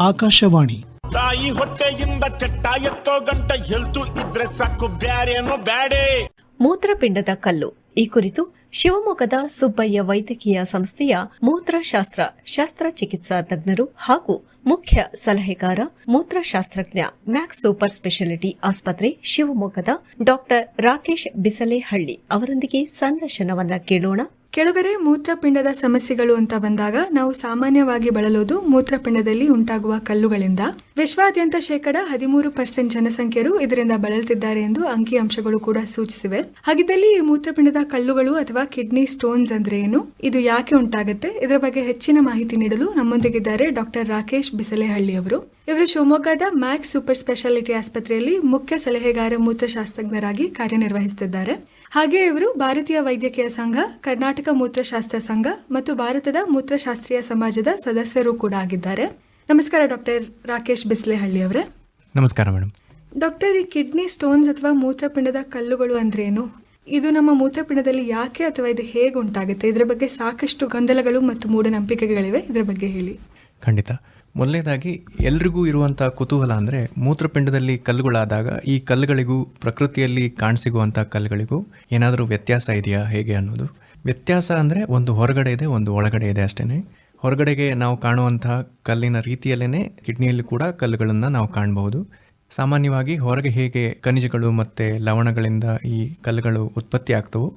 ಆಕಾಶವಾಣಿ. ತಾಯಿ ಹೊಟ್ಟೆಯಿಂದ ಚಟ್ಟ ಎತ್ತೋ ಗಂಟ ಹೆಲ್ತು ಇದ್ರೆ ಸಾಕು ಬ್ಯಾರೇನು ಬ್ಯಾಡೆ. ಮೂತ್ರಪಿಂಡದ ಕಲ್ಲು. ಈ ಕುರಿತು ಶಿವಮೊಗ್ಗದ ಸುಬ್ಬಯ್ಯ ವೈದ್ಯಕೀಯ ಸಂಸ್ಥೆಯ ಮೂತ್ರಶಾಸ್ತ್ರ ಶಸ್ತ್ರಚಿಕಿತ್ಸಾ ತಜ್ಞರು ಹಾಗೂ ಮುಖ್ಯ ಸಲಹೆಗಾರ ಮೂತ್ರಶಾಸ್ತ್ರಜ್ಞ ಮ್ಯಾಕ್ಸ್ ಸೂಪರ್ ಸ್ಪೆಷಾಲಿಟಿ ಆಸ್ಪತ್ರೆ ಶಿವಮೊಗ್ಗದ ಡಾಕ್ಟರ್ ರಾಕೇಶ್ ಬಿಸಲೇಹಳ್ಳಿ ಅವರೊಂದಿಗೆ ಸಂದರ್ಶನವನ್ನ ಕೇಳೋಣ. ಕೆಳಗರೆ ಮೂತ್ರಪಿಂಡದ ಸಮಸ್ಯೆಗಳು ಅಂತ ಬಂದಾಗ ನಾವು ಸಾಮಾನ್ಯವಾಗಿ ಬಳಲೋದು ಮೂತ್ರಪಿಂಡದಲ್ಲಿ ಉಂಟಾಗುವ ಕಲ್ಲುಗಳಿಂದ. ವಿಶ್ವಾದ್ಯಂತ ಶೇಕಡ ಹದಿಮೂರು ಪರ್ಸೆಂಟ್ ಜನಸಂಖ್ಯೆಯರು ಇದರಿಂದ ಬಳಲ್ತಿದ್ದಾರೆ ಎಂದು ಅಂಕಿಅಂಶಗಳು ಕೂಡ ಸೂಚಿಸಿವೆ. ಹಾಗಿದ್ದಲ್ಲಿ ಈ ಮೂತ್ರಪಿಂಡದ ಕಲ್ಲುಗಳು ಅಥವಾ ಕಿಡ್ನಿ ಸ್ಟೋನ್ಸ್ ಅಂದ್ರೆ ಏನು? ಇದು ಯಾಕೆ ಉಂಟಾಗುತ್ತೆ? ಇದರ ಬಗ್ಗೆ ಹೆಚ್ಚಿನ ಮಾಹಿತಿ ನೀಡಲು ನಮ್ಮೊಂದಿಗಿದ್ದಾರೆ ಡಾಕ್ಟರ್ ರಾಕೇಶ್ ಬಿಸಲೆಹಳ್ಳಿ ಅವರು ಇವರು ಶಿವಮೊಗ್ಗದ ಮ್ಯಾಕ್ಸ್ ಸೂಪರ್ ಸ್ಪೆಷಾಲಿಟಿ ಆಸ್ಪತ್ರೆಯಲ್ಲಿ ಮುಖ್ಯ ಸಲಹೆಗಾರ ಮೂತ್ರಶಾಸ್ತ್ರಜ್ಞರಾಗಿ ಕಾರ್ಯನಿರ್ವಹಿಸುತ್ತಿದ್ದಾರೆ. ಹಾಗೆ ಇವರು ಭಾರತೀಯ ವೈದ್ಯಕೀಯ ಸಂಘ ಕರ್ನಾಟಕ ಮೂತ್ರಶಾಸ್ತ್ರ ಸಂಘ ಮತ್ತು ಭಾರತದ ಮೂತ್ರಶಾಸ್ತ್ರೀಯ ಸಮಾಜದ ಸದಸ್ಯರು ಕೂಡ ಆಗಿದ್ದಾರೆ. ನಮಸ್ಕಾರ ಡಾಕ್ಟರ್ ರಾಕೇಶ್ ಬಿಸ್ಲೆಹಳ್ಳಿ ಅವರೇ. ನಮಸ್ಕಾರ ಮೇಡಮ್. ಡಾಕ್ಟರ್ ಈ ಕಿಡ್ನಿ ಸ್ಟೋನ್ಸ್ ಅಥವಾ ಮೂತ್ರಪಿಂಡದ ಕಲ್ಲುಗಳು ಅಂದ್ರೇನು ಇದು ನಮ್ಮ ಮೂತ್ರಪಿಂಡದಲ್ಲಿ ಯಾಕೆ ಅಥವಾ ಇದು ಹೇಗೆ ಉಂಟಾಗುತ್ತೆ? ಇದರ ಬಗ್ಗೆ ಸಾಕಷ್ಟು ಗೊಂದಲಗಳು ಮತ್ತು ಮೂಢನಂಬಿಕೆಗಳಿವೆ. ಇದರ ಬಗ್ಗೆ ಹೇಳಿ. ಖಂಡಿತ. ಮೊದಲನೇದಾಗಿ ಎಲ್ರಿಗೂ ಇರುವಂಥ ಕುತೂಹಲ ಅಂದರೆ ಮೂತ್ರಪಿಂಡದಲ್ಲಿ ಕಲ್ಲುಗಳಾದಾಗ ಈ ಕಲ್ಲುಗಳಿಗೂ ಪ್ರಕೃತಿಯಲ್ಲಿ ಕಾಣಸಿಗುವಂಥ ಕಲ್ಲುಗಳಿಗೂ ಏನಾದರೂ ವ್ಯತ್ಯಾಸ ಇದೆಯಾ ಹೇಗೆ ಅನ್ನೋದು? ವ್ಯತ್ಯಾಸ ಅಂದರೆ ಒಂದು ಹೊರಗಡೆ ಇದೆ, ಒಂದು ಒಳಗಡೆ ಇದೆ ಅಷ್ಟೇ ಹೊರಗಡೆಗೆ ನಾವು ಕಾಣುವಂತಹ ಕಲ್ಲಿನ ರೀತಿಯಲ್ಲೇ ಕಿಡ್ನಿಯಲ್ಲಿ ಕೂಡ ಕಲ್ಲುಗಳನ್ನು ನಾವು ಕಾಣಬಹುದು. ಸಾಮಾನ್ಯವಾಗಿ ಹೊರಗೆ ಹೇಗೆ ಖನಿಜಗಳು ಮತ್ತು ಲವಣಗಳಿಂದ ಈ ಕಲ್ಲುಗಳು ಉತ್ಪತ್ತಿ ಆಗ್ತವೋ,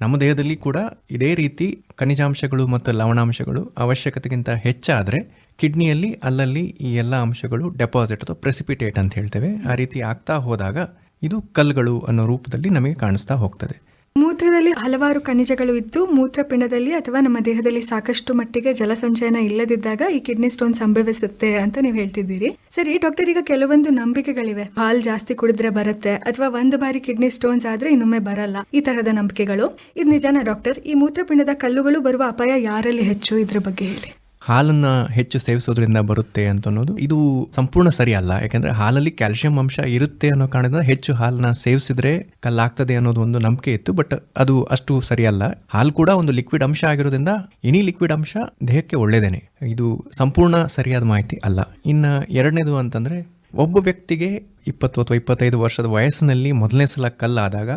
ನಮ್ಮ ದೇಹದಲ್ಲಿ ಕೂಡ ಇದೇ ರೀತಿ ಖನಿಜಾಂಶಗಳು ಮತ್ತು ಲವಣಾಂಶಗಳು ಅವಶ್ಯಕತೆಗಿಂತ ಹೆಚ್ಚಾದರೆ ಕಿಡ್ನಿಯಲ್ಲಿ, ಅಲ್ಲಲ್ಲಿ ಈ ಎಲ್ಲ ಅಂಶಗಳು ಡೆಪಾಸಿಟ್ ಅಥವಾ ಪ್ರೆಸಿಪಿಟೇಟ್ ಅಂತ ಹೇಳ್ತೇವೆ. ಆ ರೀತಿ ಆಗ್ತಾ ಹೋದಾಗ ಇದು ಕಲ್ಲುಗಳು ಅನ್ನೋ ರೂಪದಲ್ಲಿ ನಮಗೆ ಕಾಣಿಸ್ತಾ ಹೋಗ್ತದೆ. ಮೂತ್ರದಲ್ಲಿ ಹಲವಾರು ಖನಿಜಗಳು ಇದ್ದು ಮೂತ್ರಪಿಂಡದಲ್ಲಿ ಅಥವಾ ನಮ್ಮ ದೇಹದಲ್ಲಿ ಸಾಕಷ್ಟು ಮಟ್ಟಿಗೆ ಜಲಸಂಚಯನ ಇಲ್ಲದಿದ್ದಾಗ ಈ ಕಿಡ್ನಿ ಸ್ಟೋನ್ ಸಂಭವಿಸುತ್ತೆ ಅಂತ ನೀವು ಹೇಳ್ತಿದ್ದೀರಿ. ಸರಿ ಡಾಕ್ಟರ್ ಈಗ ಕೆಲವೊಂದು ನಂಬಿಕೆಗಳಿವೆ. ಹಾಲ್ ಜಾಸ್ತಿ ಕುಡಿದ್ರೆ ಬರುತ್ತೆ ಅಥವಾ ಒಂದು ಬಾರಿ ಕಿಡ್ನಿ ಸ್ಟೋನ್ಸ್ ಆದ್ರೆ ಇನ್ನೊಮ್ಮೆ ಬರಲ್ಲ. ಈ ತರಹದ ನಂಬಿಕೆಗಳು. ಇದು ನಿಜಾನ ಡಾಕ್ಟರ್ ಈ ಮೂತ್ರಪಿಂಡದ ಕಲ್ಲುಗಳು ಬರುವ ಅಪಾಯ ಯಾರಲ್ಲಿ ಹೆಚ್ಚು? ಇದ್ರ ಬಗ್ಗೆ ಹೇಳಿ. ಹಾಲನ್ನು ಹೆಚ್ಚು ಸೇವಿಸೋದ್ರಿಂದ ಬರುತ್ತೆ ಅಂತ ಅನ್ನೋದು ಇದು ಸಂಪೂರ್ಣ ಸರಿ ಅಲ್ಲ. ಯಾಕಂದ್ರೆ ಹಾಲಲ್ಲಿ ಕ್ಯಾಲ್ಸಿಯಂ ಅಂಶ ಇರುತ್ತೆ ಅನ್ನೋ ಕಾರಣದಿಂದ ಹೆಚ್ಚು ಹಾಲನ್ನ ಸೇವಿಸಿದ್ರೆ ಕಲ್ಲಾಗ್ತದೆ ಅನ್ನೋದು ಒಂದು ನಂಬಿಕೆ ಇತ್ತು, ಬಟ್ ಅದು ಅಷ್ಟು ಸರಿಯಲ್ಲ ಹಾಲು ಕೂಡ ಒಂದು ಲಿಕ್ವಿಡ್ ಅಂಶ ಆಗಿರೋದ್ರಿಂದ ಎನಿ ಲಿಕ್ವಿಡ್ ಅಂಶ ದೇಹಕ್ಕೆ ಒಳ್ಳೆಯದೇನೆ ಇದು ಸಂಪೂರ್ಣ ಸರಿಯಾದ ಮಾಹಿತಿ ಅಲ್ಲ. ಇನ್ನು ಎರಡನೇದು ಅಂತಂದರೆ ಒಬ್ಬ ವ್ಯಕ್ತಿಗೆ ಇಪ್ಪತ್ತು ಅಥವಾ ಇಪ್ಪತ್ತೈದು ವರ್ಷದ ವಯಸ್ಸಿನಲ್ಲಿ ಮೊದಲನೇ ಸಲ ಕಲ್ಲಾದಾಗ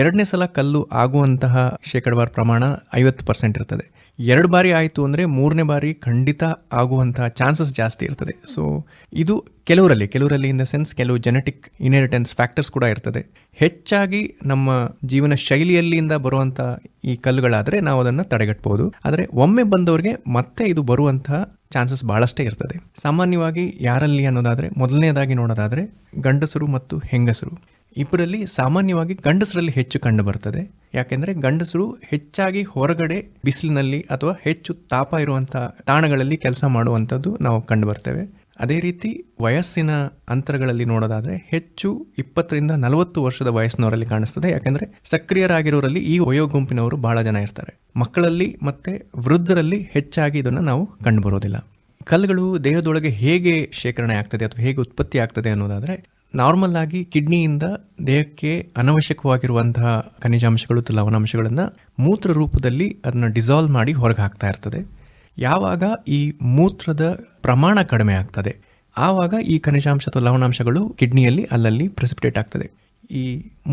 ಎರಡನೇ ಸಲ ಕಲ್ಲು ಆಗುವಂತಹ ಶೇಕಡವಾರು ಪ್ರಮಾಣ ಐವತ್ತು ಪರ್ಸೆಂಟ್ ಇರ್ತದೆ. ಎರಡು ಬಾರಿ ಆಯಿತು ಅಂದರೆ ಮೂರನೇ ಬಾರಿ ಖಂಡಿತ ಆಗುವಂಥ ಚಾನ್ಸಸ್ ಜಾಸ್ತಿ ಇರ್ತದೆ. ಸೊ ಇದು ಕೆಲವರಲ್ಲಿ ಕೆಲವರಲ್ಲಿ ಇನ್ ದ ಸೆನ್ಸ್ ಕೆಲವು ಜೆನೆಟಿಕ್ ಇನ್ಹೆರಿಟೆನ್ಸ್ ಫ್ಯಾಕ್ಟರ್ಸ್ ಕೂಡ ಇರ್ತದೆ. ಹೆಚ್ಚಾಗಿ ನಮ್ಮ ಜೀವನ ಶೈಲಿಯಲ್ಲಿಂದ ಬರುವಂಥ ಈ ಕಲ್ಲುಗಳಾದರೆ ನಾವು ಅದನ್ನು ತಡೆಗಟ್ಬೋದು. ಆದರೆ ಒಮ್ಮೆ ಬಂದವರಿಗೆ ಮತ್ತೆ ಇದು ಬರುವಂತಹ ಚಾನ್ಸಸ್ ಭಾಳಷ್ಟೇ ಇರ್ತದೆ. ಸಾಮಾನ್ಯವಾಗಿ ಯಾರಲ್ಲಿ ಅನ್ನೋದಾದರೆ, ಮೊದಲನೇದಾಗಿ ನೋಡೋದಾದರೆ ಗಂಡಸರು ಮತ್ತು ಹೆಂಗಸರು. ಇಬ್ಬರಲ್ಲಿ ಸಾಮಾನ್ಯವಾಗಿ ಗಂಡಸರಲ್ಲಿ ಹೆಚ್ಚು ಕಂಡು ಬರ್ತದೆ. ಯಾಕೆಂದರೆ ಗಂಡಸರು ಹೆಚ್ಚಾಗಿ ಹೊರಗಡೆ ಬಿಸಿಲಿನಲ್ಲಿ ಅಥವಾ ಹೆಚ್ಚು ತಾಪ ಇರುವಂಥ ತಾಣಗಳಲ್ಲಿ ಕೆಲಸ ಮಾಡುವಂಥದ್ದು ನಾವು ಕಂಡು ಬರ್ತೇವೆ. ಅದೇ ರೀತಿ ವಯಸ್ಸಿನ ಅಂತರಗಳಲ್ಲಿ ನೋಡೋದಾದರೆ ಹೆಚ್ಚು ಇಪ್ಪತ್ತರಿಂದ ನಲವತ್ತು ವರ್ಷದ ವಯಸ್ಸಿನವರಲ್ಲಿ ಕಾಣಿಸ್ತದೆ. ಯಾಕೆಂದರೆ ಸಕ್ರಿಯರಾಗಿರೋರಲ್ಲಿ ಈ ವಯೋ ಗುಂಪಿನವರು ಬಹಳ ಜನ ಇರ್ತಾರೆ. ಮಕ್ಕಳಲ್ಲಿ ಮತ್ತು ವೃದ್ಧರಲ್ಲಿ ಹೆಚ್ಚಾಗಿ ಇದನ್ನು ನಾವು ಕಂಡುಬರೋದಿಲ್ಲ ಕಲ್ಲುಗಳು ದೇಹದೊಳಗೆ ಹೇಗೆ ಶೇಖರಣೆ ಆಗ್ತದೆ ಅಥವಾ ಹೇಗೆ ಉತ್ಪತ್ತಿ ಆಗ್ತದೆ ಅನ್ನೋದಾದರೆ ನಾರ್ಮಲ್ ಆಗಿ ಕಿಡ್ನಿಯಿಂದ ದೇಹಕ್ಕೆ ಅನವಶ್ಯಕವಾಗಿರುವಂತಹ ಖನಿಜಾಂಶಗಳು ಮತ್ತು ಲವಣಾಂಶಗಳನ್ನು ಮೂತ್ರ ರೂಪದಲ್ಲಿ ಅದನ್ನು ಡಿಸಾಲ್ವ್ ಮಾಡಿ ಹೊರಗೆ ಹಾಕ್ತಾ ಇರ್ತದೆ. ಯಾವಾಗ ಈ ಮೂತ್ರದ ಪ್ರಮಾಣ ಕಡಿಮೆ ಆಗ್ತದೆ, ಆವಾಗ ಈ ಖನಿಜಾಂಶ ಅಥವಾ ಲವಣಾಂಶಗಳು ಕಿಡ್ನಿಯಲ್ಲಿ ಅಲ್ಲಲ್ಲಿ ಪ್ರೆಸಿಪಿಟೇಟ್ ಆಗ್ತದೆ. ಈ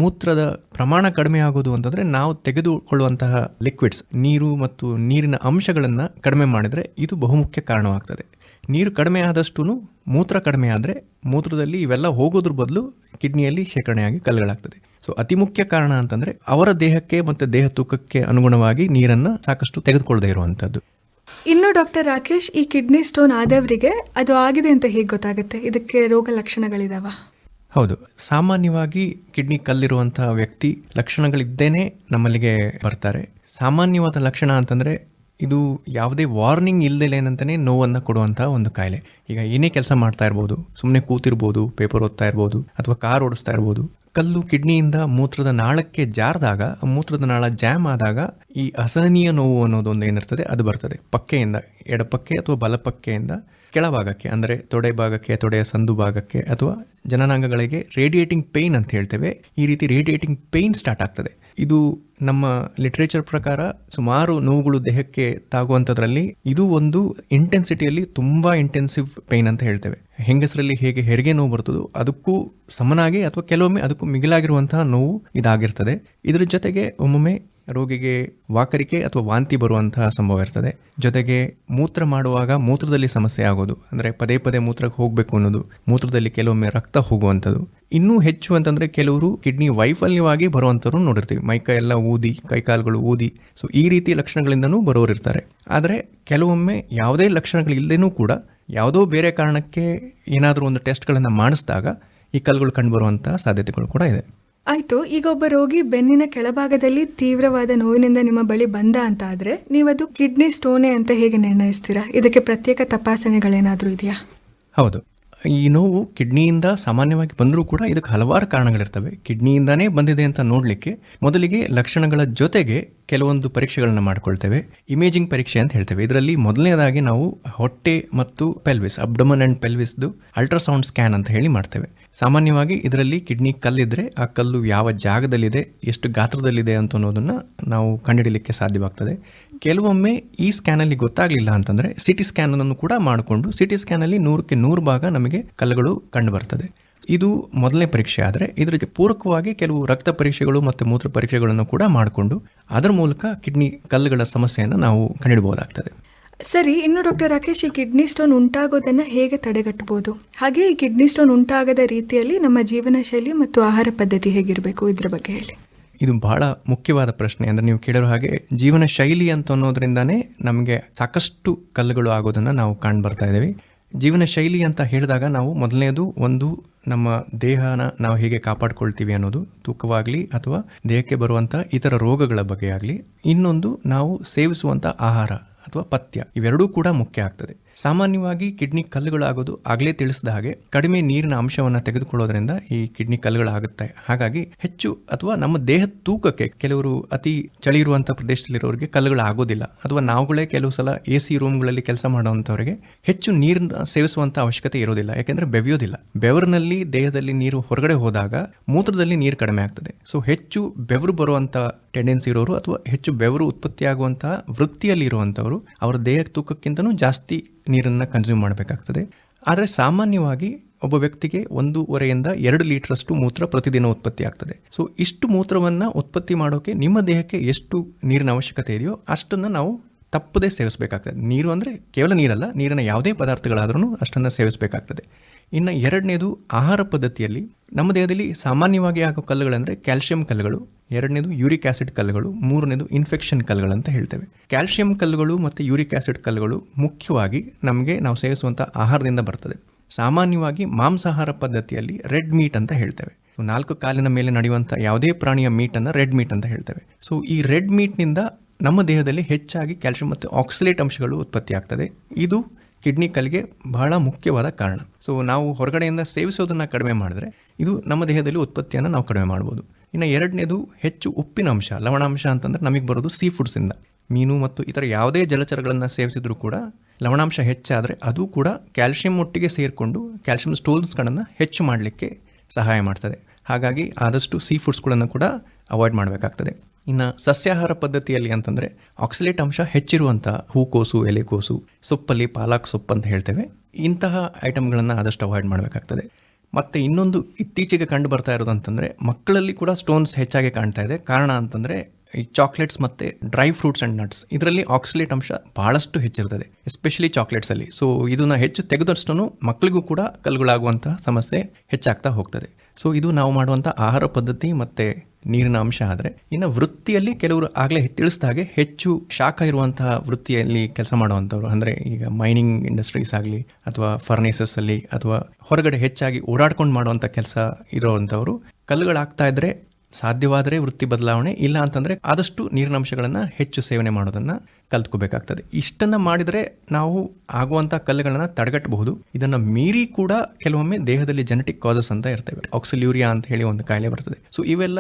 ಮೂತ್ರದ ಪ್ರಮಾಣ ಕಡಿಮೆ ಆಗೋದು ಅಂತಂದರೆ ನಾವು ತೆಗೆದುಕೊಳ್ಳುವಂತಹ ಲಿಕ್ವಿಡ್ಸ್ ನೀರು ಮತ್ತು ನೀರಿನ ಅಂಶಗಳನ್ನು ಕಡಿಮೆ ಮಾಡಿದರೆ ಇದು ಬಹುಮುಖ್ಯ ಕಾರಣವಾಗ್ತದೆ. ನೀರು ಕಡಿಮೆ ಆದಷ್ಟು ಮೂತ್ರ ಕಡಿಮೆ ಆದರೆ ಮೂತ್ರದಲ್ಲಿ ಇವೆಲ್ಲ ಹೋಗೋದ್ರ ಬದಲು ಕಿಡ್ನಿಯಲ್ಲಿ ಶೇಖರಣೆಯಾಗಿ ಕಲ್ಲುಗಳಾಗ್ತದೆ. ಸೊ ಅತಿ ಮುಖ್ಯ ಕಾರಣ ಅಂತಂದ್ರೆ ಅವರ ದೇಹಕ್ಕೆ ಮತ್ತೆ ದೇಹ ತೂಕಕ್ಕೆ ಅನುಗುಣವಾಗಿ ನೀರನ್ನು ಸಾಕಷ್ಟು ತೆಗೆದುಕೊಳ್ಳದೆ ಇರುವಂಥದ್ದು ಇನ್ನು ಡಾಕ್ಟರ್ ರಾಕೇಶ್ ಈ ಕಿಡ್ನಿ ಸ್ಟೋನ್ ಆದವರಿಗೆ ಅದು ಆಗಿದೆ ಅಂತ ಹೇಗೆ ಗೊತ್ತಾಗುತ್ತೆ? ಇದಕ್ಕೆ ರೋಗ ಲಕ್ಷಣಗಳಿದಾವ? ಹೌದು. ಸಾಮಾನ್ಯವಾಗಿ ಕಿಡ್ನಿ ಕಲ್ಲಿರುವಂತಹ ವ್ಯಕ್ತಿ ಲಕ್ಷಣಗಳಿದ್ದೇನೆ ನಮ್ಮಲ್ಲಿಗೆ ಬರ್ತಾರೆ. ಸಾಮಾನ್ಯವಾದ ಲಕ್ಷಣ ಅಂತಂದರೆ ಇದು ಯಾವುದೇ ವಾರ್ನಿಂಗ್ ಇಲ್ಲದೇನೇನಂತಲೇ ನೋವನ್ನು ಕೊಡುವಂಥ ಒಂದು ಕಾಯಿಲೆ. ಈಗ ಏನೇ ಕೆಲಸ ಮಾಡ್ತಾ ಇರ್ಬೋದು ಸುಮ್ಮನೆ ಕೂತಿರ್ಬೋದು ಪೇಪರ್ ಓದ್ತಾ ಇರ್ಬೋದು, ಅಥವಾ ಕಾರ್ ಓಡಿಸ್ತಾ ಇರ್ಬೋದು, ಕಲ್ಲು ಕಿಡ್ನಿಯಿಂದ ಮೂತ್ರದ ನಾಳಕ್ಕೆ ಜಾರಿದಾಗ, ಮೂತ್ರದ ನಾಳ ಜಾಮ್ ಆದಾಗ ಈ ಅಸಹನೀಯ ನೋವು ಅನ್ನೋದೊಂದು ಏನಿರ್ತದೆ, ಅದು ಬರ್ತದೆ. ಪಕ್ಕೆಯಿಂದ, ಎಡಪಕ್ಕೆ ಅಥವಾ ಬಲಪಕ್ಕೆಯಿಂದ ಕೆಳಭಾಗಕ್ಕೆ, ಅಂದರೆ ತೊಡೆ ಭಾಗಕ್ಕೆ, ತೊಡೆಯ ಸಂದು ಭಾಗಕ್ಕೆ ಅಥವಾ ಜನನಾಂಗಗಳಿಗೆ ರೇಡಿಯೇಟಿಂಗ್ ಪೇಯ್ನ್ ಅಂತ ಹೇಳ್ತೇವೆ. ಈ ರೀತಿ ರೇಡಿಯೇಟಿಂಗ್ ಪೇಯ್ನ್ ಸ್ಟಾರ್ಟ್ ಆಗ್ತದೆ. ಇದು ನಮ್ಮ ಲಿಟ್ರೇಚರ್ ಪ್ರಕಾರ ಸುಮಾರು ನೋವುಗಳು ದೇಹಕ್ಕೆ ತಾಗುವಂಥದ್ರಲ್ಲಿ ಇದು ಒಂದು ಇಂಟೆನ್ಸಿಟಿಯಲ್ಲಿ ತುಂಬ ಇಂಟೆನ್ಸಿವ್ ಪೇಯ್ನ್ ಅಂತ ಹೇಳ್ತೇವೆ. ಹೆಂಗಸರಲ್ಲಿ ಹೇಗೆ ಹೆರಿಗೆ ನೋವು ಬರ್ತದೋ ಅದಕ್ಕೂ ಸಮನಾಗಿ ಅಥವಾ ಕೆಲವೊಮ್ಮೆ ಅದಕ್ಕೂ ಮಿಗಿಲಾಗಿರುವಂತಹ ನೋವು ಇದಾಗಿರ್ತದೆ. ಇದರ ಜೊತೆಗೆ ಒಮ್ಮೊಮ್ಮೆ ರೋಗಿಗೆ ವಾಕರಿಕೆ ಅಥವಾ ವಾಂತಿ ಬರುವಂತಹ ಸಂಭವ ಇರ್ತದೆ. ಜೊತೆಗೆ ಮೂತ್ರ ಮಾಡುವಾಗ ಮೂತ್ರದಲ್ಲಿ ಸಮಸ್ಯೆ ಆಗೋದು. ಅಂದರೆ ಪದೇ ಪದೇ ಮೂತ್ರಕ್ಕೆ ಹೋಗಬೇಕು ಅನ್ನೋದು. ಮೂತ್ರದಲ್ಲಿ ಕೆಲವೊಮ್ಮೆ ರಕ್ತ ಹೋಗುವಂಥದ್ದು. ಇನ್ನೂ ಹೆಚ್ಚು ಅಂತಂದರೆ ಕೆಲವರು ಕಿಡ್ನಿ ವೈಫಲ್ಯವಾಗಿ ಬರುವಂಥವ್ರು ನೋಡಿರ್ತೀವಿ. ಮೈಕೈ ಎಲ್ಲ ಊದಿ ಕೈಕಾಲುಗಳು ಊದಿ. ಸೊ ಈ ರೀತಿ ಲಕ್ಷಣಗಳಿಂದನೂ ಬರೋರು ಇರ್ತಾರೆ. ಆದರೆ ಕೆಲವೊಮ್ಮೆ ಯಾವುದೇ ಲಕ್ಷಣಗಳಿಲ್ಲದೇನೂ ಕೂಡ ಯಾವುದೋ ಬೇರೆ ಕಾರಣಕ್ಕೆ ಏನಾದರೂ ಒಂದು ಟೆಸ್ಟ್ಗಳನ್ನು ಮಾಡಿಸಿದಾಗ ಈ ಕಲ್ಲುಗಳು ಕಂಡುಬರುವಂಥ ಸಾಧ್ಯತೆಗಳು ಕೂಡ ಇದೆ. ಆಯ್ತು, ಈಗ ಒಬ್ಬ ರೋಗಿ ಬೆನ್ನಿನ ಕೆಳಭಾಗದಲ್ಲಿ ತೀವ್ರವಾದ ನೋವಿನಿಂದ ನಿಮ್ಮ ಬಳಿ ಬಂದ ಅಂತ ಆದ್ರೆ ಅದು ಕಿಡ್ನಿ ಸ್ಟೋನೆ ಅಂತ ಹೇಗೆ ನಿರ್ಣಯಿಸ್ತೀರಾ? ಇದಕ್ಕೆ ಪ್ರತ್ಯೇಕ ತಪಾಸಣೆಗಳೇನಾದರೂ ಇದೆಯಾ? ಹೌದು. ಈ ನೋವು ಕಿಡ್ನಿಯಿಂದ ಸಾಮಾನ್ಯವಾಗಿ ಬಂದರೂ ಕೂಡ ಇದಕ್ಕೆ ಹಲವಾರು ಕಾರಣಗಳಿರ್ತವೆ. ಕಿಡ್ನಿಯಿಂದಾನೇ ಬಂದಿದೆ ಅಂತ ನೋಡಲಿಕ್ಕೆ ಮೊದಲಿಗೆ ಲಕ್ಷಣಗಳ ಜೊತೆಗೆ ಕೆಲವೊಂದು ಪರೀಕ್ಷೆಗಳನ್ನು ಮಾಡ್ಕೊಳ್ತೇವೆ. ಇಮೇಜಿಂಗ್ ಪರೀಕ್ಷೆ ಅಂತ ಹೇಳ್ತೇವೆ. ಇದರಲ್ಲಿ ಮೊದಲನೇದಾಗಿ ನಾವು ಹೊಟ್ಟೆ ಮತ್ತು ಪೆಲ್ವಿಸ್ ಅಬ್ಡಮನ್ ಅಂಡ್ ಪೆಲ್ವಿಸ್ದು ಅಲ್ಟ್ರಾಸೌಂಡ್ ಸ್ಕ್ಯಾನ್ ಅಂತ ಹೇಳಿ ಮಾಡ್ತೇವೆ. ಸಾಮಾನ್ಯವಾಗಿ ಇದರಲ್ಲಿ ಕಿಡ್ನಿ ಕಲ್ಲಿದ್ರೆ ಆ ಕಲ್ಲು ಯಾವ ಜಾಗದಲ್ಲಿದೆ, ಎಷ್ಟು ಗಾತ್ರದಲ್ಲಿದೆ ಅಂತ ಅನ್ನೋದನ್ನು ನಾವು ಕಂಡುಹಿಡಲಿಕ್ಕೆ ಸಾಧ್ಯವಾಗ್ತದೆ. ಕೆಲವೊಮ್ಮೆ ಈ ಸ್ಕ್ಯಾನಲ್ಲಿ ಗೊತ್ತಾಗಲಿಲ್ಲ ಅಂತಂದರೆ ಸಿ ಟಿ ಸ್ಕ್ಯಾನನ್ನು ಕೂಡ ಮಾಡಿಕೊಂಡು ಸಿ ಟಿ ಸ್ಕ್ಯಾನಲ್ಲಿ ನೂರಕ್ಕೆ ನೂರು ಭಾಗ ನಮಗೆ ಕಲ್ಲುಗಳು ಕಂಡು ಬರ್ತದೆ ಇದು ಮೊದಲನೇ ಪರೀಕ್ಷೆ ಆದರೆ ಇದರಿಗೆ ಪೂರಕವಾಗಿ ಕೆಲವು ರಕ್ತ ಪರೀಕ್ಷೆಗಳು ಮತ್ತು ಮೂತ್ರ ಪರೀಕ್ಷೆಗಳನ್ನು ಕೂಡ ಮಾಡಿಕೊಂಡು ಅದರ ಮೂಲಕ ಕಿಡ್ನಿ ಕಲ್ಲುಗಳ ಸಮಸ್ಯೆಯನ್ನು ನಾವು ಕಂಡುಹಿಡಬಹುದಾಗ್ತದೆ ಸರಿ ಇನ್ನು ಡಾಕ್ಟರ್ ರಾಕೇಶ್ ಈ ಕಿಡ್ನಿ ಸ್ಟೋನ್ ಉಂಟಾಗೋದನ್ನ ಹೇಗೆ ತಡೆಗಟ್ಟಬಹುದು? ಹಾಗೆ ಈ ಕಿಡ್ನಿ ಸ್ಟೋನ್ ಉಂಟಾಗದ ರೀತಿಯಲ್ಲಿ ನಮ್ಮ ಜೀವನ ಶೈಲಿ ಮತ್ತು ಆಹಾರ ಪದ್ಧತಿ ಹೇಗಿರಬೇಕು? ಇದರ ಬಗ್ಗೆ ಹೇಳಿ. ಇದು ಬಹಳ ಮುಖ್ಯವಾದ ಪ್ರಶ್ನೆ ಅಂದರೆ ನೀವು ಕೇಳಿರೋ ಹಾಗೆ ಜೀವನ ಶೈಲಿ ಅಂತ ಅನ್ನೋದ್ರಿಂದಾನೇ ನಮಗೆ ಸಾಕಷ್ಟು ಕಲ್ಲುಗಳು ಆಗೋದನ್ನು ನಾವು ಕಾಣ್ಬರ್ತಾ ಬರ್ತಾ ಇದ್ದೀವಿ. ಜೀವನ ಶೈಲಿ ಅಂತ ಹೇಳಿದಾಗ ನಾವು ಮೊದಲನೇದು ಒಂದು ನಮ್ಮ ದೇಹನ ನಾವು ಹೇಗೆ ಕಾಪಾಡ್ಕೊಳ್ತೀವಿ ಅನ್ನೋದು ತೂಕವಾಗಲಿ ಅಥವಾ ದೇಹಕ್ಕೆ ಬರುವಂಥ ಇತರ ರೋಗಗಳ ಬಗ್ಗೆ ಆಗಲಿ ಇನ್ನೊಂದು ನಾವು ಸೇವಿಸುವಂಥ ಆಹಾರ ಅಥವಾ ಪಥ್ಯ ಇವೆರಡೂ ಕೂಡ ಮುಖ್ಯ ಆಗ್ತದೆ. ಸಾಮಾನ್ಯವಾಗಿ ಕಿಡ್ನಿ ಕಲ್ಲುಗಳಾಗೋದು ಆಗಲೇ ತಿಳಿಸಿದ ಹಾಗೆ ಕಡಿಮೆ ನೀರಿನ ಅಂಶವನ್ನು ತೆಗೆದುಕೊಳ್ಳೋದ್ರಿಂದ ಈ ಕಿಡ್ನಿ ಕಲ್ಲುಗಳಾಗುತ್ತೆ. ಹಾಗಾಗಿ ಹೆಚ್ಚು ಅಥವಾ ನಮ್ಮ ದೇಹದ ತೂಕಕ್ಕೆ ಕೆಲವರು ಅತಿ ಚಳಿ ಇರುವಂಥ ಪ್ರದೇಶದಲ್ಲಿರೋರಿಗೆ ಕಲ್ಲುಗಳು ಆಗೋದಿಲ್ಲ ಅಥವಾ ನಾವುಗಳೇ ಕೆಲವು ಸಲ ಎ ಸಿ ರೂಮ್ಗಳಲ್ಲಿ ಕೆಲಸ ಮಾಡುವಂಥವರಿಗೆ ಹೆಚ್ಚು ನೀರನ್ನ ಸೇವಿಸುವಂಥ ಅವಶ್ಯಕತೆ ಇರೋದಿಲ್ಲ. ಯಾಕೆಂದರೆ ಬೆವೆಯೋದಿಲ್ಲ. ಬೆವರಿನಲ್ಲಿ ದೇಹದಲ್ಲಿ ನೀರು ಹೊರಗಡೆ ಹೋದಾಗ ಮೂತ್ರದಲ್ಲಿ ನೀರು ಕಡಿಮೆ ಆಗ್ತದೆ. ಸೊ ಹೆಚ್ಚು ಬೆವರು ಬರುವಂಥ ಟೆಂಡೆನ್ಸಿ ಇರೋರು ಅಥವಾ ಹೆಚ್ಚು ಬೆವರು ಉತ್ಪತ್ತಿಯಾಗುವಂತಹ ವೃತ್ತಿಯಲ್ಲಿ ಇರುವಂಥವರು ಅವರ ದೇಹ ತೂಕಕ್ಕಿಂತನೂ ಜಾಸ್ತಿ ನೀರನ್ನು ಕನ್ಸ್ಯೂಮ್ ಮಾಡಬೇಕಾಗ್ತದೆ. ಆದರೆ ಸಾಮಾನ್ಯವಾಗಿ ಒಬ್ಬ ವ್ಯಕ್ತಿಗೆ ಒಂದೂವರೆಯಿಂದ ಎರಡು ಲೀಟ್ರಷ್ಟು ಮೂತ್ರ ಪ್ರತಿದಿನ ಉತ್ಪತ್ತಿ ಆಗ್ತದೆ. ಸೊ ಇಷ್ಟು ಮೂತ್ರವನ್ನು ಉತ್ಪತ್ತಿ ಮಾಡೋಕೆ ನಿಮ್ಮ ದೇಹಕ್ಕೆ ಎಷ್ಟು ನೀರಿನ ಅವಶ್ಯಕತೆ ಇದೆಯೋ ಅಷ್ಟನ್ನು ನಾವು ತಪ್ಪದೇ ಸೇವಿಸಬೇಕಾಗ್ತದೆ. ನೀರು ಅಂದರೆ ಕೇವಲ ನೀರಲ್ಲ, ನೀರಿನ ಯಾವುದೇ ಪದಾರ್ಥಗಳಾದ್ರೂ ಅಷ್ಟನ್ನು ಸೇವಿಸಬೇಕಾಗ್ತದೆ. ಇನ್ನು ಎರಡನೇದು ಆಹಾರ ಪದ್ಧತಿಯಲ್ಲಿ ನಮ್ಮ ದೇಹದಲ್ಲಿ ಸಾಮಾನ್ಯವಾಗಿ ಆಗೋ ಕಲ್ಲುಗಳಂದರೆ ಕ್ಯಾಲ್ಸಿಯಂ ಕಲ್ಲುಗಳು, ಎರಡನೇದು ಯೂರಿಕ್ ಆಸಿಡ್ ಕಲ್ಲುಗಳು, ಮೂರನೇದು ಇನ್ಫೆಕ್ಷನ್ ಕಲ್ಲುಗಳಂತ ಹೇಳ್ತೇವೆ. ಕ್ಯಾಲ್ಸಿಯಂ ಕಲ್ಲುಗಳು ಮತ್ತು ಯೂರಿಕ್ ಆಸಿಡ್ ಕಲ್ಲುಗಳು ಮುಖ್ಯವಾಗಿ ನಮಗೆ ನಾವು ಸೇವಿಸುವಂಥ ಆಹಾರದಿಂದ ಬರ್ತದೆ. ಸಾಮಾನ್ಯವಾಗಿ ಮಾಂಸಾಹಾರ ಪದ್ಧತಿಯಲ್ಲಿ ರೆಡ್ ಮೀಟ್ ಅಂತ ಹೇಳ್ತೇವೆ. ನಾಲ್ಕು ಕಾಲಿನ ಮೇಲೆ ನಡೆಯುವಂಥ ಯಾವುದೇ ಪ್ರಾಣಿಯ ಮೀಟನ್ನು ರೆಡ್ ಮೀಟ್ ಅಂತ ಹೇಳ್ತೇವೆ. ಸೊ, ಈ ರೆಡ್ ಮೀಟ್ನಿಂದ ನಮ್ಮ ದೇಹದಲ್ಲಿ ಹೆಚ್ಚಾಗಿ ಕ್ಯಾಲ್ಸಿಯಂ ಮತ್ತು ಆಕ್ಸಿಲೇಟ್ ಅಂಶಗಳು ಉತ್ಪತ್ತಿ ಆಗ್ತದೆ ಇದು ಕಿಡ್ನಿ ಕಲ್ಲಿಗೆ ಬಹಳ ಮುಖ್ಯವಾದ ಕಾರಣ. ಸೊ ನಾವು ಹೊರಗಡೆಯಿಂದ ಸೇವಿಸೋದನ್ನು ಕಡಿಮೆ ಮಾಡಿದ್ರೆ ಇದು ನಮ್ಮ ದೇಹದಲ್ಲಿ ಉತ್ಪತ್ತಿಯನ್ನು ನಾವು ಕಡಿಮೆ ಮಾಡ್ಬೋದು. ಇನ್ನು ಎರಡನೇದು ಹೆಚ್ಚು ಉಪ್ಪಿನ ಅಂಶ, ಲವಣಾಂಶ ಅಂತಂದ್ರೆ ನಮಗೆ ಬರೋದು ಸೀ ಫುಡ್ಸಿಂದ ಮೀನು ಮತ್ತು ಇತರ ಯಾವುದೇ ಜಲಚರಗಳನ್ನು ಸೇವಿಸಿದರೂ ಕೂಡ ಲವಣಾಂಶ ಹೆಚ್ಚಾದರೆ ಅದು ಕೂಡ ಕ್ಯಾಲ್ಸಿಯಂ ಒಟ್ಟಿಗೆ ಸೇರಿಕೊಂಡು ಕ್ಯಾಲ್ಸಿಯಂ ಸ್ಟೋನ್ಸ್ಗಳನ್ನು ಹೆಚ್ಚು ಮಾಡಲಿಕ್ಕೆ ಸಹಾಯ ಮಾಡ್ತದೆ. ಹಾಗಾಗಿ ಆದಷ್ಟು ಸೀ ಫುಡ್ಸ್ಗಳನ್ನು ಕೂಡ ಅವಾಯ್ಡ್ ಮಾಡಬೇಕಾಗ್ತದೆ. ಇನ್ನು ಸಸ್ಯಾಹಾರ ಪದ್ಧತಿಯಲ್ಲಿ ಅಂತಂದರೆ ಆಕ್ಸಿಲೇಟ್ ಅಂಶ ಹೆಚ್ಚಿರುವಂಥ ಹೂಕೋಸು, ಎಲೆಕೋಸು, ಸೊಪ್ಪಲ್ಲಿ ಪಾಲಕ್ ಸೊಪ್ಪು ಅಂತ ಹೇಳ್ತೇವೆ. ಇಂತಹ ಐಟಮ್ಗಳನ್ನು ಆದಷ್ಟು ಅವಾಯ್ಡ್ ಮಾಡಬೇಕಾಗ್ತದೆ. ಮತ್ತು ಇನ್ನೊಂದು ಇತ್ತೀಚೆಗೆ ಕಂಡು ಬರ್ತಾ ಇರೋದು ಅಂತಂದರೆ ಮಕ್ಕಳಲ್ಲಿ ಕೂಡ ಸ್ಟೋನ್ಸ್ ಹೆಚ್ಚಾಗಿ ಕಾಣ್ತಾ ಇದೆ. ಕಾರಣ ಅಂತಂದರೆ ಈ ಚಾಕ್ಲೇಟ್ಸ್ ಮತ್ತು ಡ್ರೈ ಫ್ರೂಟ್ಸ್ ಆ್ಯಂಡ್ ನಟ್ಸ್ ಇದರಲ್ಲಿ ಆಕ್ಸಿಲೇಟ್ ಅಂಶ ಭಾಳಷ್ಟು ಹೆಚ್ಚಿರ್ತದೆ ಎಸ್ಪೆಷಲಿ ಚಾಕ್ಲೇಟ್ಸಲ್ಲಿ ಸೊ ಇದನ್ನು ಹೆಚ್ಚು ತೆಗೆದಷ್ಟು ಮಕ್ಕಳಿಗೂ ಕೂಡ ಕಲ್ಗಳಾಗುವಂತಹ ಸಮಸ್ಯೆ ಹೆಚ್ಚಾಗ್ತಾ ಹೋಗ್ತದೆ. ಸೊ ಇದು ನಾವು ಮಾಡುವಂಥ ಆಹಾರ ಪದ್ಧತಿ ಮತ್ತು ನೀರಿನ ಅಂಶ ಆದರೆ ಇನ್ನು ವೃತ್ತಿಯಲ್ಲಿ ಕೆಲವರು ಆಗಲೇ ತಿಳಿಸಿದ ಹಾಗೆ ಹೆಚ್ಚು ಶಾಖ ಇರುವಂತಹ ವೃತ್ತಿಯಲ್ಲಿ ಕೆಲಸ ಮಾಡುವಂಥವ್ರು, ಅಂದರೆ ಈಗ ಮೈನಿಂಗ್ ಇಂಡಸ್ಟ್ರೀಸ್ ಆಗಲಿ ಅಥವಾ ಫರ್ನೇಸಸ್ ಅಲ್ಲಿ ಅಥವಾ ಹೊರಗಡೆ ಹೆಚ್ಚಾಗಿ ಓಡಾಡ್ಕೊಂಡು ಮಾಡುವಂಥ ಕೆಲಸ ಇರೋವಂಥವ್ರು, ಕಲ್ಲುಗಳಾಗ್ತಾ ಇದ್ರೆ ಸಾಧ್ಯವಾದರೆ ವೃತ್ತಿ ಬದಲಾವಣೆ, ಇಲ್ಲ ಅಂತಂದರೆ ಆದಷ್ಟು ನೀರಿನ ಅಂಶಗಳನ್ನು ಹೆಚ್ಚು ಸೇವನೆ ಮಾಡೋದನ್ನು ಕಲ್ತ್ಕೋಬೇಕಾಗ್ತದೆ. ಇಷ್ಟನ್ನು ಮಾಡಿದರೆ ನಾವು ಆಗುವಂಥ ಕಲ್ಲುಗಳನ್ನು ತಡೆಗಟ್ಟಬಹುದು. ಇದನ್ನು ಮೀರಿ ಕೂಡ ಕೆಲವೊಮ್ಮೆ ದೇಹದಲ್ಲಿ ಜೆನೆಟಿಕ್ ಕಾಸಸ್ ಅಂತ ಇರ್ತವೆ. ಆಕ್ಸಿಲ್ಯೂರಿಯಾ ಅಂತ ಹೇಳಿ ಒಂದು ಕಾಯಿಲೆ ಬರ್ತದೆ. ಸೊ ಇವೆಲ್ಲ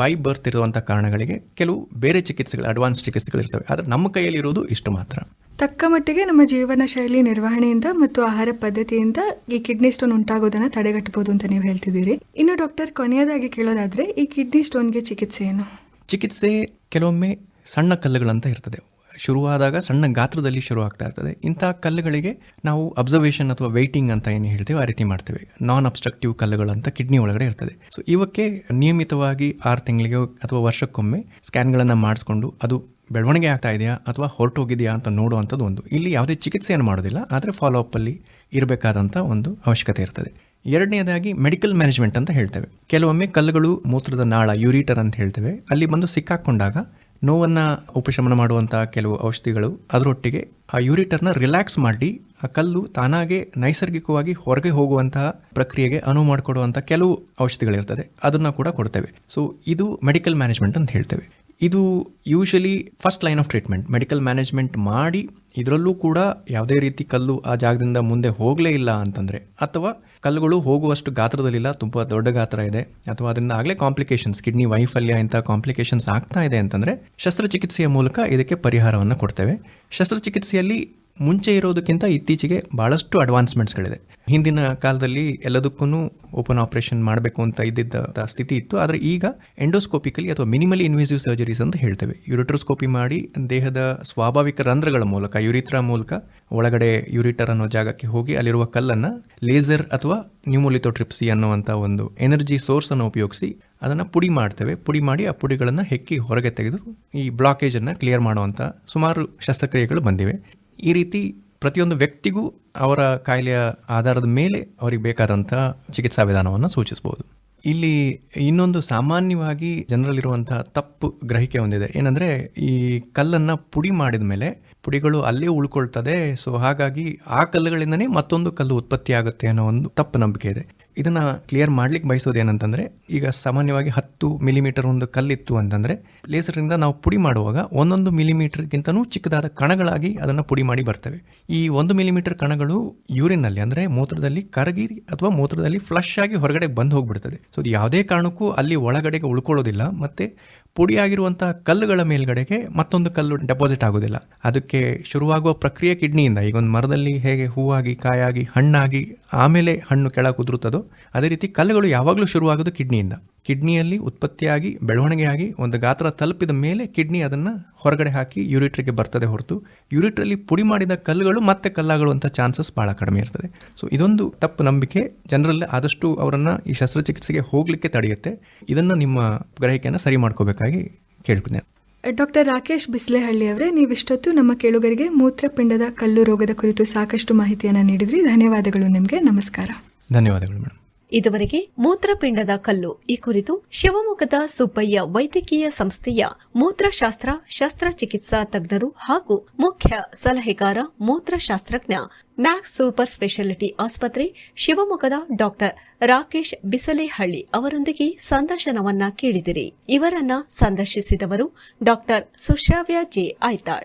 ಬೈ ಬರ್ತ್ ಇರುವಂಥ ಕಾರಣಗಳಿಗೆ ಕೆಲವು ಬೇರೆ ಚಿಕಿತ್ಸೆಗಳು ಅಡ್ವಾನ್ಸ್ ಚಿಕಿತ್ಸೆಗಳಿರ್ತವೆ ಆದರೆ ನಮ್ಮ ಕೈಯಲ್ಲಿ ಇರೋದು ಇಷ್ಟು ಮಾತ್ರ. ತಕ್ಕ ಮಟ್ಟಿಗೆ ನಮ್ಮ ಜೀವನ ಶೈಲಿ ನಿರ್ವಹಣೆಯಿಂದ ಮತ್ತು ಆಹಾರ ಪದ್ಧತಿಯಿಂದ ಈ ಕಿಡ್ನಿ ಸ್ಟೋನ್ ಉಂಟಾಗೋದನ್ನ ತಡೆಗಟ್ಟಬಹುದು ಅಂತ ನೀವು ಹೇಳ್ತಿದ್ದೀರಿ. ಇನ್ನು ಡಾಕ್ಟರ್ ಕೊನೆಯದಾಗಿ ಕೇಳೋದಾದ್ರೆ ಈ ಕಿಡ್ನಿ ಸ್ಟೋನ್ಗೆ ಚಿಕಿತ್ಸೆ ಏನು? ಚಿಕಿತ್ಸೆ ಕೆಲವೊಮ್ಮೆ ಸಣ್ಣ ಕಲ್ಲುಗಳಂತ ಇರ್ತದೆ. ಶುರುವಾದಾಗ ಸಣ್ಣ ಗಾತ್ರದಲ್ಲಿ ಶುರು ಆಗ್ತಾ ಇರ್ತದೆ. ಇಂಥ ಕಲ್ಲುಗಳಿಗೆ ನಾವು ಅಬ್ಸರ್ವೇಷನ್ ಅಥವಾ ವೆಯ್ಟಿಂಗ್ ಅಂತ ಏನು ಹೇಳ್ತೇವೆ, ಆ ರೀತಿ ಮಾಡ್ತೇವೆ. ನಾನ್ ಅಬ್ಸ್ಟ್ರಕ್ಟಿವ್ ಕಲ್ಲುಗಳಂತ ಕಿಡ್ನಿ ಒಳಗಡೆ ಇರ್ತದೆ. ಸೊ ಇವಕ್ಕೆ ನಿಯಮಿತವಾಗಿ ಆರು ತಿಂಗಳಿಗೆ ಅಥವಾ ವರ್ಷಕ್ಕೊಮ್ಮೆ ಸ್ಕ್ಯಾನ್ಗಳನ್ನು ಮಾಡಿಸ್ಕೊಂಡು ಅದು ಬೆಳವಣಿಗೆ ಆಗ್ತಾ ಇದೆಯಾ ಅಥವಾ ಹೊರಟೋಗಿದೆಯಾ ಅಂತ ನೋಡುವಂಥದ್ದು ಒಂದು. ಇಲ್ಲಿ ಯಾವುದೇ ಚಿಕಿತ್ಸೆಯನ್ನು ಮಾಡೋದಿಲ್ಲ, ಆದರೆ ಫಾಲೋ ಅಪ್ಪಲ್ಲಿ ಇರಬೇಕಾದಂಥ ಒಂದು ಅವಶ್ಯಕತೆ ಇರ್ತದೆ. ಎರಡನೇದಾಗಿ ಮೆಡಿಕಲ್ ಮ್ಯಾನೇಜ್ಮೆಂಟ್ ಅಂತ ಹೇಳ್ತೇವೆ. ಕೆಲವೊಮ್ಮೆ ಕಲ್ಲುಗಳು ಮೂತ್ರದ ನಾಳ ಯೂರಿಟರ್ ಅಂತ ಹೇಳ್ತೇವೆ. ಅಲ್ಲಿ ಬಂದು ಸಿಕ್ಕಾಕೊಂಡಾಗ ನೋವನ್ನು ಉಪಶಮನ ಮಾಡುವಂಥ ಕೆಲವು ಔಷಧಿಗಳು ಅದರೊಟ್ಟಿಗೆ ಆ ಯೂರಿಟರ್ನ ರಿಲ್ಯಾಕ್ಸ್ ಮಾಡಿ ಆ ಕಲ್ಲು ತಾನಾಗೆ ನೈಸರ್ಗಿಕವಾಗಿ ಹೊರಗೆ ಹೋಗುವಂತಹ ಪ್ರಕ್ರಿಯೆಗೆ ಅನುವು ಮಾಡಿಕೊಡುವಂಥ ಕೆಲವು ಔಷಧಿಗಳಿರ್ತದೆ. ಅದನ್ನು ಕೂಡ ಕೊಡ್ತೇವೆ. ಸೊ ಇದು ಮೆಡಿಕಲ್ ಮ್ಯಾನೇಜ್ಮೆಂಟ್ ಅಂತ ಹೇಳ್ತೇವೆ. ಇದು usually first line of treatment medical management ಮಾಡಿ ಇದರಲ್ಲೂ ಕೂಡ ಯಾವುದೇ ರೀತಿ ಕಲ್ಲು ಆ ಜಾಗದಿಂದ ಮುಂದೆ ಹೋಗಲೇ ಇಲ್ಲ ಅಂತಂದರೆ, ಅಥವಾ ಕಲ್ಲುಗಳು ಹೋಗುವಷ್ಟು ಗಾತ್ರದಲ್ಲಿಲ್ಲ, ತುಂಬ ದೊಡ್ಡ ಗಾತ್ರ ಇದೆ, ಅಥವಾ ಅದರಿಂದ ಆಗಲೇ ಕಾಂಪ್ಲಿಕೇಶನ್ಸ್ ಕಿಡ್ನಿ ವೈಫಲ್ಯ ಇಂಥ ಕಾಂಪ್ಲಿಕೇಶನ್ಸ್ ಆಗ್ತಾ ಇದೆ ಅಂತಂದರೆ, ಶಸ್ತ್ರಚಿಕಿತ್ಸೆಯ ಮೂಲಕ ಇದಕ್ಕೆ ಪರಿಹಾರವನ್ನು ಕೊಡ್ತೇವೆ. ಶಸ್ತ್ರಚಿಕಿತ್ಸೆಯಲ್ಲಿ ಮುಂಚೆ ಇರೋದಕ್ಕಿಂತ ಇತ್ತೀಚೆಗೆ ಭಾಳಷ್ಟು ಅಡ್ವಾನ್ಸ್ಮೆಂಟ್ಸ್ಗಳಿದೆ ಹಿಂದಿನ ಕಾಲದಲ್ಲಿ ಎಲ್ಲದಕ್ಕೂ ಓಪನ್ ಆಪರೇಷನ್ ಮಾಡಬೇಕು ಅಂತ ಇದ್ದಿದ್ದ ಸ್ಥಿತಿ ಇತ್ತು. ಆದರೆ ಈಗ ಎಂಡೋಸ್ಕೋಪಿಕಲಿ ಅಥವಾ ಮಿನಿಮಲಿ ಇನ್ವೇಸಿವ್ ಸರ್ಜರೀಸ್ ಅಂತ ಹೇಳ್ತೇವೆ. ಯುರಿಟ್ರೋಸ್ಕೋಪಿ ಮಾಡಿ ದೇಹದ ಸ್ವಾಭಾವಿಕ ರಂಧ್ರಗಳ ಮೂಲಕ ಯುರಿತ್ರ ಮೂಲಕ ಒಳಗಡೆ ಯುರಿಟರ್ ಅನ್ನೋ ಜಾಗಕ್ಕೆ ಹೋಗಿ ಅಲ್ಲಿರುವ ಕಲ್ಲನ್ನು ಲೇಸರ್ ಅಥವಾ ನ್ಯೂಮೋಲಿಥೋಟ್ರಿಪ್ಸಿ ಅನ್ನುವಂಥ ಒಂದು ಎನರ್ಜಿ ಸೋರ್ಸನ್ನು ಉಪಯೋಗಿಸಿ ಅದನ್ನು ಪುಡಿ ಮಾಡ್ತೇವೆ. ಪುಡಿ ಮಾಡಿ ಆ ಪುಡಿಗಳನ್ನು ಹೆಕ್ಕಿ ಹೊರಗೆ ತೆಗೆದು ಈ ಬ್ಲಾಕೇಜನ್ನು ಕ್ಲಿಯರ್ ಮಾಡುವಂಥ ಸುಮಾರು ಶಸ್ತ್ರಕ್ರಿಯೆಗಳು ಬಂದಿವೆ. ಈ ರೀತಿ ಪ್ರತಿಯೊಂದು ವ್ಯಕ್ತಿಗೂ ಅವರ ಕಾಯಿಲೆಯ ಆಧಾರದ ಮೇಲೆ ಅವರಿಗೆ ಬೇಕಾದಂಥ ಚಿಕಿತ್ಸಾ ವಿಧಾನವನ್ನು ಸೂಚಿಸಬಹುದು. ಇಲ್ಲಿ ಇನ್ನೊಂದು ಸಾಮಾನ್ಯವಾಗಿ ಜನರಲ್ಲಿರುವಂಥ ತಪ್ಪು ಗ್ರಹಿಕೆ ಹೊಂದಿದೆ ಏನಂದರೆ ಈ ಕಲ್ಲನ್ನು ಪುಡಿ ಮಾಡಿದ ಮೇಲೆ ಪುಡಿಗಳು ಅಲ್ಲೇ ಉಳ್ಕೊಳ್ತದೆ. ಸೊ ಹಾಗಾಗಿ ಆ ಕಲ್ಲುಗಳಿಂದನೇ ಮತ್ತೊಂದು ಕಲ್ಲು ಉತ್ಪತ್ತಿ ಆಗುತ್ತೆ ಅನ್ನೋ ಒಂದು ತಪ್ಪು ನಂಬಿಕೆ ಇದೆ. ಇದನ್ನು ಕ್ಲಿಯರ್ ಮಾಡ್ಲಿಕ್ಕೆ ಬಯಸೋದು ಏನಂತಂದರೆ, ಈಗ ಸಾಮಾನ್ಯವಾಗಿ ಹತ್ತು ಮಿಲಿಮೀಟರ್ ಒಂದು ಕಲ್ಲಿತ್ತು ಅಂತಂದರೆ ಲೇಸರಿಂದ ನಾವು ಪುಡಿ ಮಾಡುವಾಗ ಒಂದೊಂದು ಮಿಲಿಮೀಟರ್ಗಿಂತನೂ ಚಿಕ್ಕದಾದ ಕಣಗಳಾಗಿ ಅದನ್ನು ಪುಡಿ ಮಾಡಿ ಬರ್ತವೆ. ಈ ಒಂದು ಮಿಲಿಮೀಟರ್ ಕಣಗಳು ಯೂರಿನಲ್ಲಿ ಅಂದರೆ ಮೂತ್ರದಲ್ಲಿ ಕರಗಿ ಅಥವಾ ಮೂತ್ರದಲ್ಲಿ ಫ್ಲಶ್ ಆಗಿ ಹೊರಗಡೆ ಬಂದು ಹೋಗಿಬಿಡ್ತದೆ. ಸೊ ಯಾವುದೇ ಕಾರಣಕ್ಕೂ ಅಲ್ಲಿ ಒಳಗಡೆಗೆ ಉಳ್ಕೊಳ್ಳೋದಿಲ್ಲ, ಮತ್ತು ಪುಡಿಯಾಗಿರುವಂತಹ ಕಲ್ಲುಗಳ ಮೇಲ್ಗಡೆಗೆ ಮತ್ತೊಂದು ಕಲ್ಲು ಡೆಪಾಸಿಟ್ ಆಗೋದಿಲ್ಲ ಅದಕ್ಕೆ ಶುರುವಾಗುವ ಪ್ರಕ್ರಿಯೆ ಕಿಡ್ನಿಯಿಂದ, ಈಗ ಒಂದು ಮರದಲ್ಲಿ ಹೇಗೆ ಹೂವಾಗಿ, ಕಾಯಾಗಿ, ಹಣ್ಣಾಗಿ, ಆಮೇಲೆ ಹಣ್ಣು ಕೆಳಗೆ ಕುದುರುತ್ತದೋ ಅದೇ ರೀತಿ ಕಲ್ಲುಗಳು ಯಾವಾಗಲೂ ಶುರುವಾಗೋದು ಕಿಡ್ನಿಯಿಂದ. ಕಿಡ್ನಿಯಲ್ಲಿ ಉತ್ಪತ್ತಿಯಾಗಿ ಬೆಳವಣಿಗೆಯಾಗಿ ಒಂದು ಗಾತ್ರ ತಲುಪಿದ ಮೇಲೆ ಕಿಡ್ನಿ ಅದನ್ನು ಹೊರಗಡೆ ಹಾಕಿ ಯೂರಿಟ್ರಿಗೆ ಬರ್ತದೆ ಹೊರತು ಯೂರಿಟ್ರಲ್ಲಿ ಪುಡಿ ಮಾಡಿದ ಕಲ್ಲುಗಳು ಮತ್ತೆ ಕಲ್ಲಾಗುವಂಥ ಚಾನ್ಸಸ್ ಭಾಳ ಕಡಿಮೆ ಇರ್ತದೆ. ಸೊ ಇದೊಂದು ತಪ್ಪು ನಂಬಿಕೆ. ಜನರಲ್ಲಿ ಆದಷ್ಟು ಅವರನ್ನು ಈ ಶಸ್ತ್ರಚಿಕಿತ್ಸೆಗೆ ಹೋಗಲಿಕ್ಕೆ ತಡೆಯುತ್ತೆ. ಇದನ್ನು ನಿಮ್ಮ ಗ್ರಹಿಕೆಯನ್ನು ಸರಿ ಮಾಡ್ಕೋಬೇಕಾಗಿ ಕೇಳ್ತೀನಿ ಡಾಕ್ಟರ್ ರಾಕೇಶ್ ಬಿಸ್ಲೆಹಳ್ಳಿ ಅವರೇ ನೀವಿಷ್ಟೊತ್ತು ನಮ್ಮ ಕೇಳುಗರಿಗೆ ಮೂತ್ರಪಿಂಡದ ಕಲ್ಲು ರೋಗದ ಕುರಿತು ಸಾಕಷ್ಟು ಮಾಹಿತಿಯನ್ನು ನೀಡಿದ್ರಿ. ಧನ್ಯವಾದಗಳು ನಿಮಗೆ. ನಮಸ್ಕಾರ. ಧನ್ಯವಾದಗಳು ಮೇಡಮ್ ಇದುವರೆಗೆ ಮೂತ್ರಪಿಂಡದ ಕಲ್ಲು. ಈ ಕುರಿತು ಶಿವಮೊಗ್ಗದ ಸುಬ್ಬಯ್ಯ ವೈದ್ಯಕೀಯ ಸಂಸ್ಥೆಯ ಮೂತ್ರಶಾಸ್ತ್ರ, ಶಸ್ತ್ರಚಿಕಿತ್ಸಾ ತಜ್ಞರು ಹಾಗೂ ಮುಖ್ಯ ಸಲಹೆಗಾರ, ಮೂತ್ರಶಾಸ್ತ್ರಜ್ಞ, ಮ್ಯಾಕ್ಸ್ ಸೂಪರ್ ಸ್ಪೆಷಾಲಿಟಿ ಆಸ್ಪತ್ರೆ, ಶಿವಮೊಗ್ಗದ ಡಾಕ್ಟರ್ ರಾಕೇಶ್ ಬಿಸಲೇಹಳ್ಳಿ ಅವರೊಂದಿಗೆ ಸಂದರ್ಶನವನ್ನ ಕೇಳಿದಿರಿ. ಇವರನ್ನ ಸಂದರ್ಶಿಸಿದವರು ಡಾಕ್ಟರ್ ಸುಶ್ರಾವ್ಯ ಜೆ ಆಯ್ತಾಳ್.